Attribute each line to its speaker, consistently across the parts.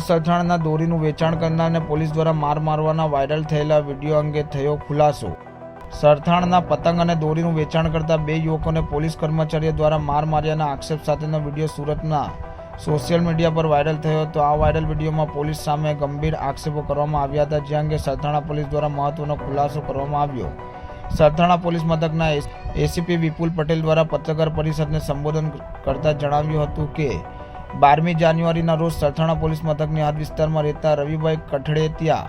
Speaker 1: સુરત દોરીનું વેચાણ કરનારને પોલીસ દ્વારા માર મારવાના વાયરલ થયેલા વીડિયો અંગે થયો ખુલાસો. સરથાણના પતંગ અને દોરીનું વેચાણ કરતા બે યુવકોને પોલીસ કર્મચારીઓ દ્વારા માર માર્યાના આક્ષેપ સાથેનો વીડિયો સુરતના સોશિયલ મીડિયા પર વાયરલ થયો હતો. આ વાયરલ વિડીયોમાં પોલીસ સામે ગંભીર આક્ષેપો કરવામાં આવ્યા હતા, જે અંગે સરથાણા પોલીસ દ્વારા મહત્વનો ખુલાસો કરવામાં આવ્યો. સરથાણા પોલીસ મથકના એસીપી વિપુલ પટેલ દ્વારા પત્રકાર પરિષદને સંબોધન કરતા જણાવ્યું હતું કે બારમી જાન્યુઆરીના રોજ સરથાણા પોલીસ મથકની હદ વિસ્તારમાં રહેતા રવિભાઈ કઠડેતિયા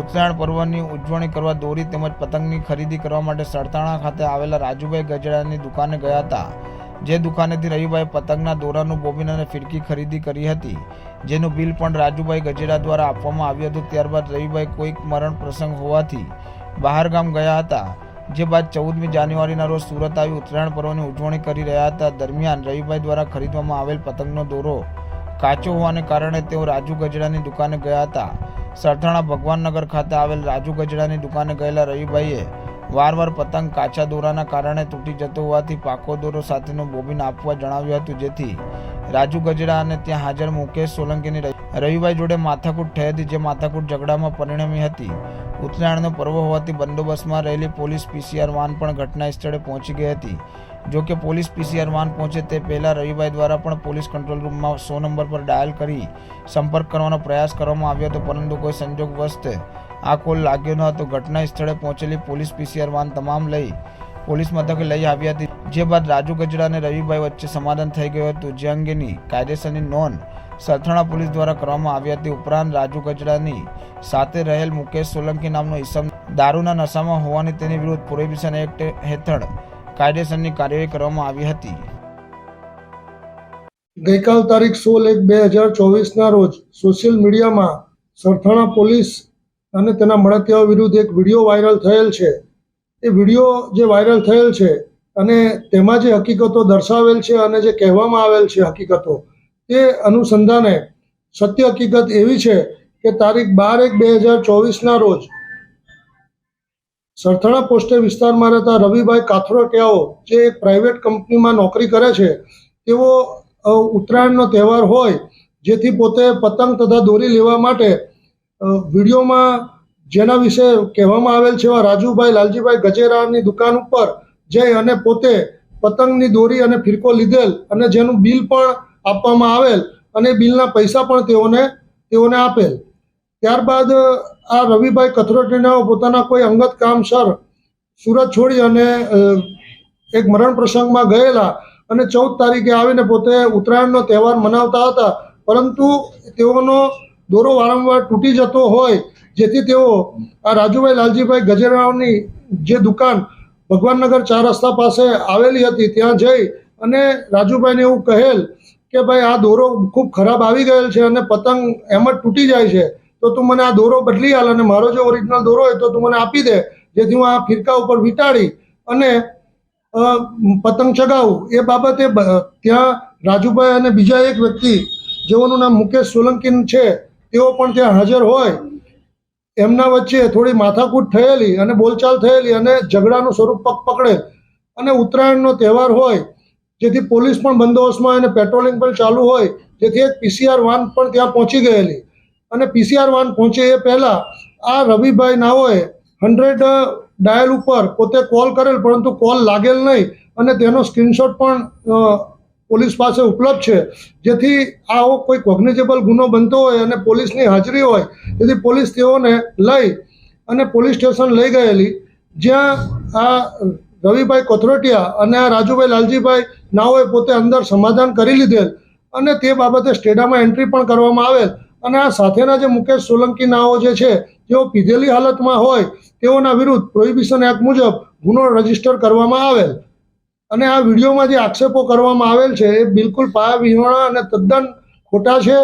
Speaker 1: ઉત્તરાયણ પર્વની ઉજવણી કરવા દોરી તેમજ પતંગની ખરીદી કરવા માટે સરથાણા ખાતે આવેલા રાજુભાઈ ગજડાની દુકાને ગયા હતા. જે દુકાનેથી રવિભાઈ પતંગના દોરાનું બોબિન અને ફિરકી ખરીદી કરી હતી. જેનું બિલ પણ રાજુભાઈ ગજેડા દ્વારા આપવામાં આવ્યું હતું. ત્યારબાદ રવિભાઈ કોઈક મરણ પ્રસંગ હોવાથી બહાર ગામ ગયા હતા. જે બાદ ચૌદમી જાન્યુઆરીના રોજ સુરત આવી ઉત્તરાયણ પર્વની ઉજવણી કરી રહ્યા હતા. દરમિયાન રવિભાઈ દ્વારા ખરીદવામાં આવેલ પતંગનો દોરો કાચો હોવાને કારણે તેઓ રાજુ ગજડાની દુકાને ગયા હતા. સરથાણા ભગવાનનગર ખાતે આવેલ રાજુ ગજડાની દુકાને ગયેલા રવિભાઈએ વારવાર પતંગ કાચા દોરાના કારણે તૂટી જતો હોવાથી પાકો દોરો સાથેનું બોબિન આપવા જણાવ્યું હતું. જેથી રાજુ ગજડા અને ત્યાં હાજર મુકેશ સોલંકીની રવિભાઈ જોડે માથાકૂટ થઈ હતી, જે માથાકૂટ ઝઘડામાં પરિણમી હતી. ઉત્તરાયણનો પર્વ હોવાથી બંદોબસ્તમાં રહેલી પોલીસ પીસીઆર વાન પણ ઘટના સ્થળે પહોંચી ગઈ હતી. જો કે પોલીસ પીસીઆર વાન પહોંચે તે પહેલાં રવિભાઈ દ્વારા પણ પોલીસ કંટ્રોલ રૂમમાં સો નંબર પર ડાયલ કરી સંપર્ક કરવાનો પ્રયાસ કરવામાં આવ્યો હતો, પરંતુ કોઈ સંજોગવશ આ કોલ લાગ્યો ન હતો. ઘટના સ્થળે પહોંચેલી પોલીસ પીસીઆર વાન તમામ લઈ પોલીસ મથકે લઈ આવી હતી. જે બાદ રાજુ ગજડા અને રવિભાઈ વચ્ચે સમાધાન થઈ ગયું હતું, જે અંગેની કાયદેસરની નોંધ સરથાણા પોલીસ દ્વારા કરવામાં આવી હતી. ઉપરાંત રાજુ ગજડાની સાથે રહેલ મુકેશ સોલંકી નામનો ઇસમ દારૂના નશામાં હોવાની તેની વિરુદ્ધ પ્રોહિબિશન એક્ટ હેઠળ કાયદેસરની કાર્યવાહી કરવામાં આવી હતી.
Speaker 2: ગઈકાલ તારીખ સોળ એક બે હજાર ચોવીસના રોજ સોશિયલ મીડિયામાં સરથાણા પોલીસ અને તેના મળતિયાઓ વિરુદ્ધ એક વીડિયો વાયરલ થયેલ છે. એ વીડિયો જે વાયરલ થયેલ છે અને તેમાં જે હકીકતો દર્શાવેલ છે અને જે કહેવામાં આવેલ છે હકીકતો, તે અનુસંધાને સત્ય હકીકત એવી છે કે તારીખ બાર એક બે હજાર ચોવીસના રોજ સરથાણા પોસ્ટે વિસ્તારમાં રહેતા રવિભાઈ કાથરોટિયાઓ જે એક પ્રાઇવેટ કંપનીમાં નોકરી કરે છે, તેઓ ઉત્તરાયણનો તહેવાર હોય, જેથી પોતે પતંગ તથા દોરી લેવા માટે વિડીયોમાં જેના વિશે કહેવામાં આવેલ છે એવા રાજુભાઈ, લાલજીભાઈ ગજેરાની દુકાન ઉપર જઈ અને પોતે પતંગની દોરી અને ફિરકો લીધેલ અને જેનું બિલ પણ આપવામાં આવેલ અને બિલના પૈસા પણ તેઓને તેઓને આપેલ. ત્યારબાદ આ રવિભાઈ કથરોટીના પોતાના કોઈ અંગત કામસર સુરત છોડી અને એક મરણ પ્રસંગમાં ગયેલા અને ચૌદ તારીખે આવીને પોતે ઉત્તરાયણનો તહેવાર મનાવતા હતા. પરંતુ તેઓનો દોરો વારંવાર તૂટી જતો હોય, જેથી તેઓ આ રાજુભાઈ લાલજીભાઈ ગજેરાવની જે દુકાન ભગવાનનગર ચાર રસ્તા પાસે આવેલી હતી, ત્યાં જઈ અને રાજુભાઈને એવું કહેલ કે ભાઈ, આ દોરો ખૂબ ખરાબ આવી ગયેલ છે અને પતંગ એમ જ તૂટી જાય છે. તો તું મને આ દોરો બદલી હાલ અને મારો જે ઓરિજિનલ દોરો હોય તો તું મને આપી દે, જેથી હું આ ફિરકા ઉપર વીંટાળી અને પતંગ ચગાવું. એ બાબતે ત્યાં રાજુભાઈ અને બીજા એક વ્યક્તિ, જેઓનું નામ મુકેશ સોલંકી છે, તેઓ પણ ત્યાં હાજર હોય. એમના વચ્ચે થોડી માથાકૂટ થયેલી અને બોલચાલ થયેલી અને ઝઘડાનું સ્વરૂપ પગ પકડે. અને ઉત્તરાયણનો તહેવાર હોય, જેથી પોલીસ પણ બંદોબસ્તમાં અને પેટ્રોલિંગ પણ ચાલુ હોય જેથી એક પીસીઆર વાન પણ ત્યાં પહોંચી ગયેલી. અને પીસીઆર વાન પહોંચે એ પહેલાં આ રવિભાઈ નાઓએ હંડ્રેડ ડાયલ ઉપર પોતે કોલ કરેલ, પરંતુ કોલ લાગેલ નહીં. અને તેનો સ્ક્રીનશોટ પણ પોલીસ પાસે ઉપલબ્ધ છે. જેથી આવો કોઈ કોગ્નિઝેબલ ગુનો બનતો હોય અને પોલીસની હાજરી હોય, તેથી પોલીસ તેઓને લઈ અને પોલીસ સ્ટેશન લઈ ગયેલી. જ્યાં આ રવિભાઈ કોથરોટિયા અને આ રાજુભાઈ લાલજીભાઈ નાઓએ પોતે અંદર સમાધાન કરી લીધેલ અને તે બાબતે સ્ટેડામાં એન્ટ્રી પણ કરવામાં આવેલ. અને આ સાથેના જે મુકેશ સોલંકી નાઓ જે છે, તેઓ પીધેલી હાલતમાં હોય, તેઓના વિરુદ્ધ પ્રોહિબિશન એક્ટ મુજબ ગુનો રજિસ્ટર કરવામાં આવેલ. અને આ વિડીયોમાં જે આક્ષેપો કરવામાં આવેલ છે એ બિલકુલ પાયા વિહોણા અને તદ્દન ખોટા છે.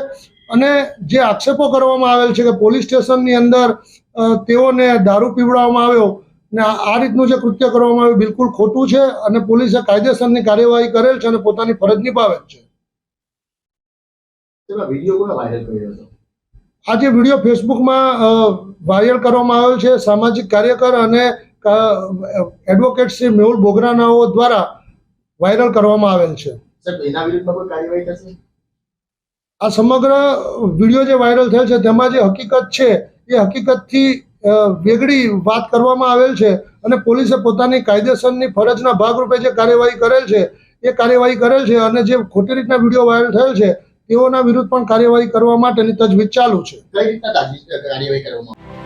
Speaker 2: અને જે આક્ષેપો કરવામાં આવેલ છે કે પોલીસ સ્ટેશનની અંદર તેઓને દારૂ પીવડાવવામાં આવ્યો ને આ રીતનું જે કૃત્ય કરવામાં આવ્યું બિલકુલ ખોટું છે અને પોલીસે કાયદેસરની કાર્યવાહી કરેલ છે અને પોતાની ફરજ નિભાવેલ છે. આ જે વીડિયો ફેસબુકમાં વાયરલ કરવામાં આવેલ છે સામાજિક કાર્યકર અને એડવોકેટ શ્રી મેહુલ બોગરાનાઓ દ્વારા વાયરલ કરવામાં આવેલ છે આ સમગ્ર વીડિયો જે વાયરલ થયેલ છે તેમાં જે હકીકત છે એ હકીકતથી વેગળી વાત કરવામાં આવેલ છે અને પોલીસે પોતાની કાયદેસરની ફરજના ભાગરૂપે જે કાર્યવાહી કરેલ છે એ કાર્યવાહી કરેલ છે અને જે ખોટી રીતના વીડિયો વાયરલ થયેલ છે તેઓના વિરુદ્ધ પણ કાર્યવાહી કરવા માટેની તજવીજ ચાલુ છે
Speaker 3: કઈ રીતના કાર્યવાહી કરવામાં?